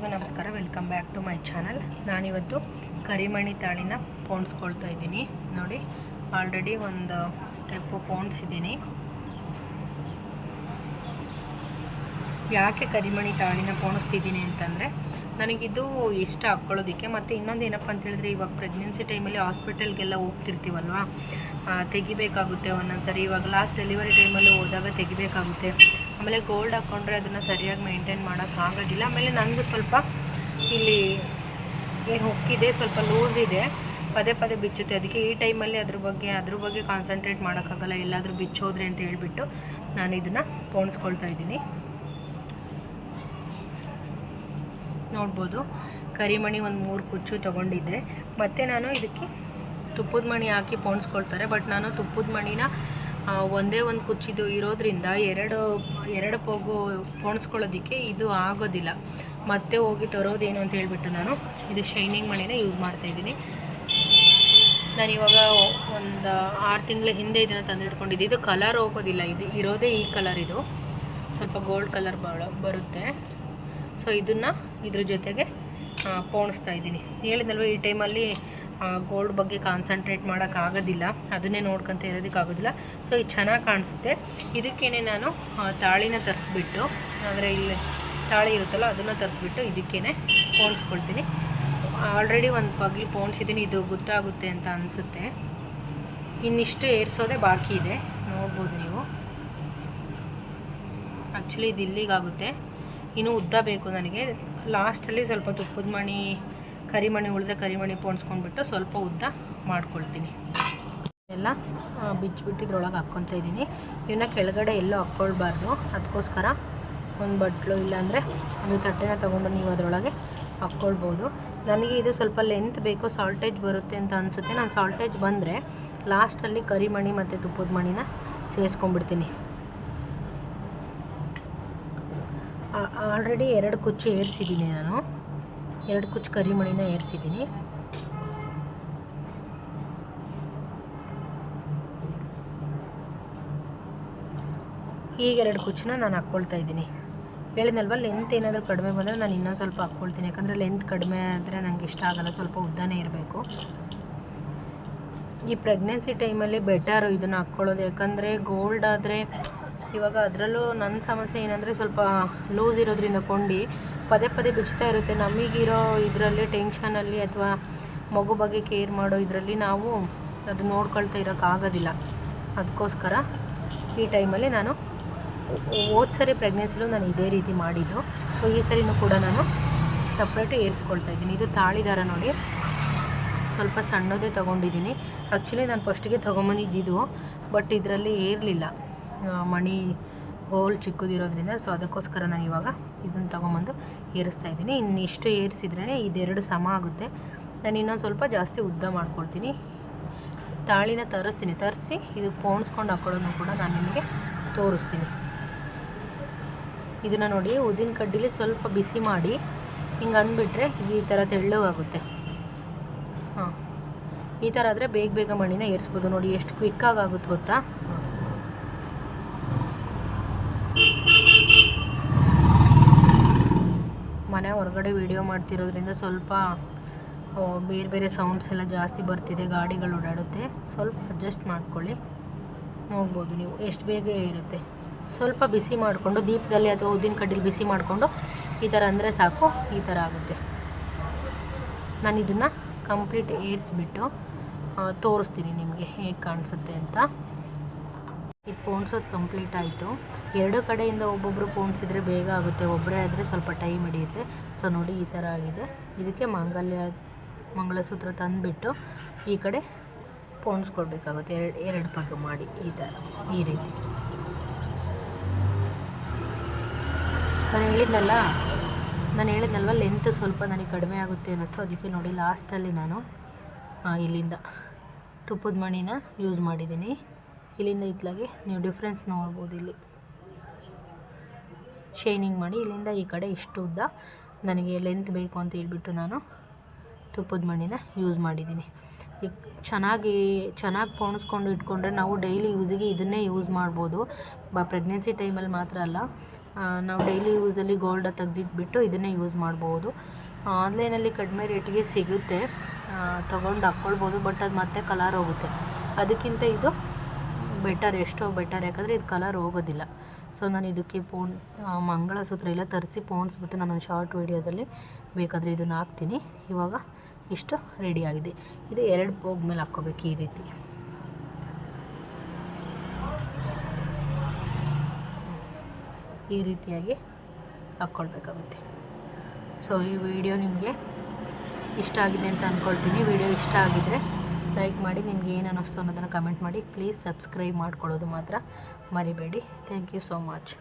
ಎಲ್ಲರಿಗೂ ನಮಸ್ಕಾರ. Welcome back to my channel ನಾನಿವತ್ತು ಕರಿಮಣಿ ತಾಳಿನ ಪೋಣಿಸ್ಕೊಳ್ತಾ ಇದ್ದೀನಿ. ನೋಡಿ ಆಲ್ರೆಡಿ ಒಂದು ಸ್ಟೆಪ್ಪು ಪೋಣಿಸಿದ್ದೀನಿ ಯಾಕೆ ಕರಿಮಣಿ ತಾಳಿನ ಪೋಣಿಸ್ತಿದ್ದೀನಿ ಅಂತಂದರೆ ನನಗಿದು ಇಷ್ಟ ಹಾಕ್ಕೊಳ್ಳೋದಕ್ಕೆ ಮತ್ತು ಇನ್ನೊಂದು ಏನಪ್ಪ ಅಂತ ಹೇಳಿದ್ರೆ, ಇವಾಗ ಪ್ರೆಗ್ನೆನ್ಸಿ ಟೈಮಲ್ಲಿ ಹಾಸ್ಪಿಟಲ್ಗೆಲ್ಲ ಹೋಗ್ತಿರ್ತೀವಲ್ವ? ತೆಗಿಬೇಕಾಗುತ್ತೆ ಒಂದೊಂದು ಸರಿ ಇವಾಗ ಲಾಸ್ಟ್ ಡೆಲಿವರಿ ಟೈಮಲ್ಲಿ ಹೋದಾಗ ತೆಗಿಬೇಕಾಗುತ್ತೆ. ಆಮೇಲೆ ಗೋಲ್ಡ್ ಹಾಕ್ಕೊಂಡ್ರೆ ಅದನ್ನು ಸರಿಯಾಗಿ ಮೇಂಟೈನ್ ಮಾಡೋಕ್ಕಾಗೋದಿಲ್ಲ ಆಮೇಲೆ ನನಗೆ ಸ್ವಲ್ಪ ಇಲ್ಲಿ ಏನು ಹೊಕ್ಕಿದೆ, ಸ್ವಲ್ಪ ಲೂಸ್ ಇದೆ. ಪದೇ ಪದೇ ಬಿಚ್ಚುತ್ತೆ. ಅದಕ್ಕೆ ಈ ಟೈಮಲ್ಲಿ ಅದ್ರ ಬಗ್ಗೆ ಅದ್ರ ಬಗ್ಗೆ ಕಾನ್ಸಂಟ್ರೇಟ್ ಮಾಡೋಕ್ಕಾಗಲ್ಲ. ಎಲ್ಲಾದರೂ ಬಿಚ್ಚೋದ್ರೆ ಅಂತ ಹೇಳಿಬಿಟ್ಟು ನಾನು ಇದನ್ನು ಪೋಣಿಸ್ಕೊಳ್ತಾ ಇದ್ದೀನಿ. ನೋಡ್ಬೋದು. ಕರಿಮಣಿ ಒಂದು ಮೂರು ಕುಚ್ಚು ತೊಗೊಂಡಿದ್ದೆ. ಮತ್ತು ನಾನು ಇದಕ್ಕೆ ತುಪ್ಪದ ಮಣಿ ಹಾಕಿ ಪೋಣಿಸ್ಕೊಳ್ತಾರೆ. ಬಟ್ ನಾನು ತುಪ್ಪದ ಮಣಿನ ಒಂದೇ ಒಂದು ಕುಚ್ಚಿದು ಇರೋದ್ರಿಂದ ಎರಡು ಎರಡು ಪೋಗು ಪೋಣಿಸ್ಕೊಳ್ಳೋದಕ್ಕೆ ಇದು ಆಗೋದಿಲ್ಲ. ಮತ್ತೆ ಹೋಗಿ ತರೋದೇನು ಅಂತ ಹೇಳ್ಬಿಟ್ಟು ನಾನು ಇದು ಶೈನಿಂಗ್ ಮಣಿನ ಯೂಸ್ ಮಾಡ್ತಾಯಿದ್ದೀನಿ ನಾನು ಇವಾಗ ಒಂದು ಆರು ತಿಂಗಳ ಹಿಂದೆ ಇದನ್ನು ತಂದಿಟ್ಕೊಂಡಿದ್ದೆ. ಇದು ಕಲರ್ ಹೋಗೋದಿಲ್ಲ. ಇದು ಇರೋದೇ ಈ ಕಲರ್ ಇದು. ಸ್ವಲ್ಪ ಗೋಲ್ಡ್ ಕಲರ್ ಬರುತ್ತೆ. ಸೊ ಇದನ್ನು ಇದ್ರ ಜೊತೆಗೆ ಪೋಣಿಸ್ತಾ ಇದ್ದೀನಿ. ಹೇಳಿದಲ್ವ ಈ ಟೈಮಲ್ಲಿ ಗೋಲ್ಡ್ ಬಗ್ಗೆ ಕಾನ್ಸಂಟ್ರೇಟ್ ಮಾಡೋಕ್ಕಾಗೋದಿಲ್ಲ ಅದನ್ನೇ ನೋಡ್ಕೊತ ಇರೋದಕ್ಕಾಗೋದಿಲ್ಲ ಸೊ ಇದು ಚೆನ್ನಾಗಿ ಕಾಣಿಸುತ್ತೆ. ಇದಕ್ಕೇನೆ ನಾನು ತಾಳಿನ ತರಿಸ್ಬಿಟ್ಟು, ಅಂದರೆ ಇಲ್ಲಿ ತಾಳಿ ಇರುತ್ತಲ್ಲ, ಅದನ್ನು ತರಿಸ್ಬಿಟ್ಟು ಇದಕ್ಕೇ ಪೋಣಿಸ್ಕೊಳ್ತೀನಿ. ಆಲ್ರೆಡಿ ಒಂದು ಪಗ್ಲಿ ಪೋಣಿಸಿದ್ದೀನಿ, ಇದು ಗೊತ್ತಾಗುತ್ತೆ ಅಂತ ಅನಿಸುತ್ತೆ. ಇನ್ನಿಷ್ಟು ಏರಿಸೋದೇ ಬಾಕಿ ಇದೆ. ನೋಡ್ಬೋದು ನೀವು. ಆ್ಯಕ್ಚುಲಿ ಇದು ಇಲ್ಲಿಗಾಗುತ್ತೆ ಇನ್ನೂ ಉದ್ದ ಬೇಕು ನನಗೆ. ಲಾಸ್ಟಲ್ಲಿ ಸ್ವಲ್ಪ ತುಪ್ಪದ ಮಣಿ ಕರಿಮಣಿ ಉಳಿದ್ರೆ ಕರಿಮಣಿ ಪೋಣಿಸ್ಕೊಂಡ್ಬಿಟ್ಟು ಸ್ವಲ್ಪ ಉದ್ದ ಮಾಡ್ಕೊಳ್ತೀನಿ. ಎಲ್ಲ ಬಿಚ್ಚಿಬಿಟ್ಟು ಇದ್ರೊಳಗೆ ಹಾಕ್ಕೊತ ಇದ್ದೀನಿ. ಇವನ್ನ ಕೆಳಗಡೆ ಎಲ್ಲೂ ಹಾಕ್ಕೊಳ್ಬಾರ್ದು. ಅದಕ್ಕೋಸ್ಕರ ಒಂದು ಬಟ್ಲು ಇಲ್ಲಾಂದರೆ ಒಂದು ತಟ್ಟೆನ ತೊಗೊಂಡು ನೀವು ಅದರೊಳಗೆ ಹಾಕ್ಕೊಳ್ಬೋದು. ನನಗೆ ಇದು ಸ್ವಲ್ಪ ಲೆಂತ್ ಬೇಕು ಸಾಲ್ಟೇಜ್ ಬರುತ್ತೆ ಅಂತ ಅನಿಸುತ್ತೆ. ನಾನು ಸಾಲ್ಟೇಜ್ ಬಂದರೆ ಲಾಸ್ಟಲ್ಲಿ ಕರಿಮಣಿ ಮತ್ತು ತುಪ್ಪದ ಮಣಿನ ಸೇರಿಸ್ಕೊಂಡ್ಬಿಡ್ತೀನಿ. ಆಲ್ರೆಡಿ ಎರಡು ಕುಚ್ಚು ಏರಿಸಿದ್ದೀನಿ ನಾನು. ಎರಡು ಕುಚ್ಚು ಕರಿಮಣಿನ ಏರಿಸಿದ್ದೀನಿ. ಈಗ ಎರಡು ಕುಚ್ಚನ್ನ ನಾನು ಹಾಕ್ಕೊಳ್ತಾ ಇದ್ದೀನಿ. ಹೇಳಿದ್ನಲ್ವ ಲೆಂತ್ ಏನಾದರೂ ಕಡಿಮೆ ಬಂದರೆ ನಾನು ಇನ್ನೊಂದು ಸ್ವಲ್ಪ ಹಾಕ್ಕೊಳ್ತೀನಿ. ಯಾಕಂದರೆ ಲೆಂತ್ ಕಡಿಮೆ ಆದರೆ ನನಗೆ ಇಷ್ಟ ಆಗಲ್ಲ, ಸ್ವಲ್ಪ ಉದ್ದನೇ ಇರಬೇಕು. ಈ ಪ್ರೆಗ್ನೆನ್ಸಿ ಟೈಮಲ್ಲಿ ಬೆಟರು ಇದನ್ನು ಹಾಕ್ಕೊಳ್ಳೋದು. ಯಾಕಂದರೆ ಗೋಲ್ಡ್ ಆದರೆ ಇವಾಗ ಅದರಲ್ಲೂ ನನ್ನ ಸಮಸ್ಯೆ ಏನಂದರೆ ಸ್ವಲ್ಪ ಲೂಸ್ ಇರೋದ್ರಿಂದ ಕೊಂಡಿ ಪದೇ ಪದೇ ಬಿಚ್ಚುತ್ತಾ ಇರುತ್ತೆ. ನಮಗಿರೋ ಇದರಲ್ಲಿ ಟೆನ್ಷನಲ್ಲಿ ಅಥವಾ ಮಗು ಬಗ್ಗೆ ಕೇರ್ ಮಾಡೋ ಇದರಲ್ಲಿ ನಾವು ಅದು ನೋಡ್ಕೊಳ್ತಾ ಇರೋಕ್ಕಾಗೋದಿಲ್ಲ ಅದಕ್ಕೋಸ್ಕರ ಈ ಟೈಮಲ್ಲಿ ನಾನು ಹೋದ ಸರಿ ಪ್ರೆಗ್ನೆನ್ಸಿಲೂ ನಾನು ಇದೇ ರೀತಿ ಮಾಡಿದ್ದು. ಸೊ ಈ ಸರಿನೂ ಕೂಡ ನಾನು ಸಪ್ರೇಟು ಏರಿಸ್ಕೊಳ್ತಾ ಇದ್ದೀನಿ. ಇದು ತಾಳಿದಾರ ನೋಡಿ. ಸ್ವಲ್ಪ ಸಣ್ಣದೇ ತೊಗೊಂಡಿದ್ದೀನಿ. ಆ್ಯಕ್ಚುಲಿ ನಾನು ಫಸ್ಟಿಗೆ ತೊಗೊಂಬಂದಿದ್ದು ಬಟ್ ಇದರಲ್ಲಿ ಏರಲಿಲ್ಲ. ಮಣಿ ಹೋಲ್ ಚಿಕ್ಕದಿರೋದ್ರಿಂದ ಸೊ ಅದಕ್ಕೋಸ್ಕರ ನಾನು ಇವಾಗ ಇದನ್ನು ತೊಗೊಂಬಂದು ಏರಿಸ್ತಾ ಇದ್ದೀನಿ. ಇನ್ನಿಷ್ಟು ಏರಿಸಿದ್ರೇ ಇದೆರಡು ಸಮ ಆಗುತ್ತೆ. ನಾನು ಇನ್ನೊಂದು ಸ್ವಲ್ಪ ಜಾಸ್ತಿ ಉದ್ದ ಮಾಡ್ಕೊಳ್ತೀನಿ. ತಾಳಿನ ತರಿಸ್ತೀನಿ. ತರಿಸಿ ಇದು ಪೋಣಿಸ್ಕೊಂಡು ಹಾಕೊಳ್ಳೋದನ್ನು ಕೂಡ ನಾನು ನಿಮಗೆ ತೋರಿಸ್ತೀನಿ. ಇದನ್ನು ನೋಡಿ, ಉದ್ದಿನ ಕಡ್ಡಿಲಿ ಸ್ವಲ್ಪ ಬಿಸಿ ಮಾಡಿ, ಹಿಂಗೆ ಅಂದ್ಬಿಟ್ರೆ ಈ ಥರ ತೆಳ್ಳಗಾಗುತ್ತೆ. ಹಾಂ. ಈ ಥರ ಆದರೆ ಬೇಗ ಬೇಗ ಮಣಿನ ಏರಿಸ್ಬೋದು. ನೋಡಿ, ಎಷ್ಟು ಕ್ವಿಕ್ಕಾಗಿ ಆಗುತ್ತೆ ಗೊತ್ತಾ? ಮನೆ ಹೊರಗಡೆ ವಿಡಿಯೋ ಮಾಡ್ತಿರೋದ್ರಿಂದ ಸ್ವಲ್ಪ ಬೇರೆ ಬೇರೆ ಸೌಂಡ್ಸ್ ಎಲ್ಲ ಜಾಸ್ತಿ ಬರ್ತಿದೆ, ಗಾಡಿಗಳು ಓಡಾಡುತ್ತೆ. ಸ್ವಲ್ಪ ಅಡ್ಜಸ್ಟ್ ಮಾಡ್ಕೊಳ್ಳಿ. ನೋಡ್ಬೋದು ನೀವು, ಎಷ್ಟು ಬೇಗ ಇರುತ್ತೆ. ಸ್ವಲ್ಪ ಬಿಸಿ ಮಾಡಿಕೊಂಡು, ದೀಪದಲ್ಲಿ ಅಥವಾ ಉದ್ದಿನ ಕಡ್ಡಿಲಿ ಬಿಸಿ ಮಾಡಿಕೊಂಡು, ಈ ಥರ ಅಂದರೆ ಸಾಕು, ಈ ಥರ ಆಗುತ್ತೆ. ನಾನು ಇದನ್ನು ಕಂಪ್ಲೀಟ್ ಏರಿಸ್ಬಿಟ್ಟು ತೋರಿಸ್ತೀನಿ ನಿಮಗೆ ಹೇಗೆ ಕಾಣಿಸುತ್ತೆ ಅಂತ. ಇದು ಪೋಣಿಸೋದು ಕಂಪ್ಲೀಟ್ ಆಯಿತು. ಎರಡು ಕಡೆಯಿಂದ ಒಬ್ಬೊಬ್ಬರು ಪೋಣಿಸಿದ್ರೆ ಬೇಗ ಆಗುತ್ತೆ ಒಬ್ಬರೇ ಆದರೆ ಸ್ವಲ್ಪ ಟೈಮ್ ಹಿಡಿಯುತ್ತೆ. ಸೊ ನೋಡಿ ಈ ಥರ ಆಗಿದೆ. ಇದಕ್ಕೆ ಮಾಂಗಲ್ಯ, ಮಂಗಳಸೂತ್ರ ತಂದುಬಿಟ್ಟು ಈ ಕಡೆ ಪೋಣಿಸ್ಕೊಡ್ಬೇಕಾಗುತ್ತೆ. ಎರಡು ಎರಡು ಭಾಗ ಮಾಡಿ ಈ ಥರ, ಈ ರೀತಿ. ನಾನು ಹೇಳಿದ್ನಲ್ಲ, ನಾನು ಹೇಳಿದ್ನಲ್ವ ಲೆಂತ್ ಸ್ವಲ್ಪ ನನಗೆ ಕಡಿಮೆ ಆಗುತ್ತೆ ಅನ್ನಿಸ್ತು. ಅದಕ್ಕೆ ನೋಡಿ ಲಾಸ್ಟಲ್ಲಿ ನಾನು ಇಲ್ಲಿಂದ ತುಪ್ಪದ ಮಣಿನ ಯೂಸ್ ಮಾಡಿದ್ದೀನಿ. ಇಲ್ಲಿಂದ ಇತ್ಲಾಗೆ ನೀವು ಡಿಫ್ರೆನ್ಸ್ ನೋಡ್ಬೋದು ಇಲ್ಲಿ. ಶೈನಿಂಗ್ ಮಾಡಿ ಇಲ್ಲಿಂದ ಈ ಕಡೆ ಇಷ್ಟು ಉದ್ದ ನನಗೆ ಲೆಂತ್ ಬೇಕು ಅಂತ ಹೇಳ್ಬಿಟ್ಟು ನಾನು ತುಪ್ಪದ ಮಣ್ಣಿನ ಯೂಸ್ ಮಾಡಿದ್ದೀನಿ. ಈಗ ಚೆನ್ನಾಗಿ ಚೆನ್ನಾಗಿ ಪೋಣಿಸ್ಕೊಂಡು ಇಟ್ಕೊಂಡ್ರೆ ನಾವು ಡೈಲಿ ಯೂಸಿಗೆ ಇದನ್ನೇ ಯೂಸ್ ಮಾಡ್ಬೋದು. ಬ ಪ್ರೆಗ್ನೆನ್ಸಿ ಟೈಮಲ್ಲಿ ಮಾತ್ರ ಅಲ್ಲ. ನಾವು ಡೈಲಿ ಯೂಸಲ್ಲಿ ಗೋಲ್ಡ ತೆಗೆದಿಟ್ಬಿಟ್ಟು ಇದನ್ನೇ ಯೂಸ್ ಮಾಡ್ಬೋದು. ಆನ್ಲೈನಲ್ಲಿ ಕಡಿಮೆ ರೇಟಿಗೆ ಸಿಗುತ್ತೆ. ತೊಗೊಂಡು ಹಾಕ್ಕೊಳ್ಬೋದು ಬಟ್ ಅದು ಮತ್ತೆ ಕಲರ್ ಹೋಗುತ್ತೆ. ಅದಕ್ಕಿಂತ ಇದು ಬೆಟರ್, ಎಷ್ಟೋ ಬೆಟರ್, ಯಾಕಂದರೆ ಇದು ಕಲರ್ ಹೋಗೋದಿಲ್ಲ. ಸೊ ನಾನು ಇದಕ್ಕೆ ಪೋನ್ ಮಂಗಳಸೂತ್ರ ಎಲ್ಲ ತರಿಸಿ ಪೋಣಿಸ್ಬಿಟ್ಟು ನಾನು ಶಾರ್ಟ್ ವೀಡಿಯೋದಲ್ಲಿ ಬೇಕಾದರೆ ಇದನ್ನು ಹಾಕ್ತೀನಿ. ಇವಾಗ ಇಷ್ಟು ರೆಡಿಯಾಗಿದೆ ಇದು ಎರಡು ಬೋಗ್ ಮೇಲೆ ಹಾಕ್ಕೋಬೇಕು ಈ ರೀತಿ. ಈ ರೀತಿಯಾಗಿ ಹಾಕ್ಕೊಳ್ಬೇಕಾಗುತ್ತೆ. ಸೊ ಈ ವಿಡಿಯೋ ನಿಮಗೆ ಇಷ್ಟ ಆಗಿದೆ ಅಂತ ಅಂದ್ಕೊಳ್ತೀನಿ ವಿಡಿಯೋ ಇಷ್ಟ ಆಗಿದರೆ ಲೈಕ್ ಮಾಡಿ ನಿಮ್ಗೆ ಏನು ಅನ್ನಿಸ್ತು ಅನ್ನೋದನ್ನು ಕಮೆಂಟ್ ಮಾಡಿ. ಪ್ಲೀಸ್ ಸಬ್ಸ್ಕ್ರೈಬ್ ಮಾಡ್ಕೊಳ್ಳೋದು ಮಾತ್ರ ಮರಿಬೇಡಿ. Thank you so much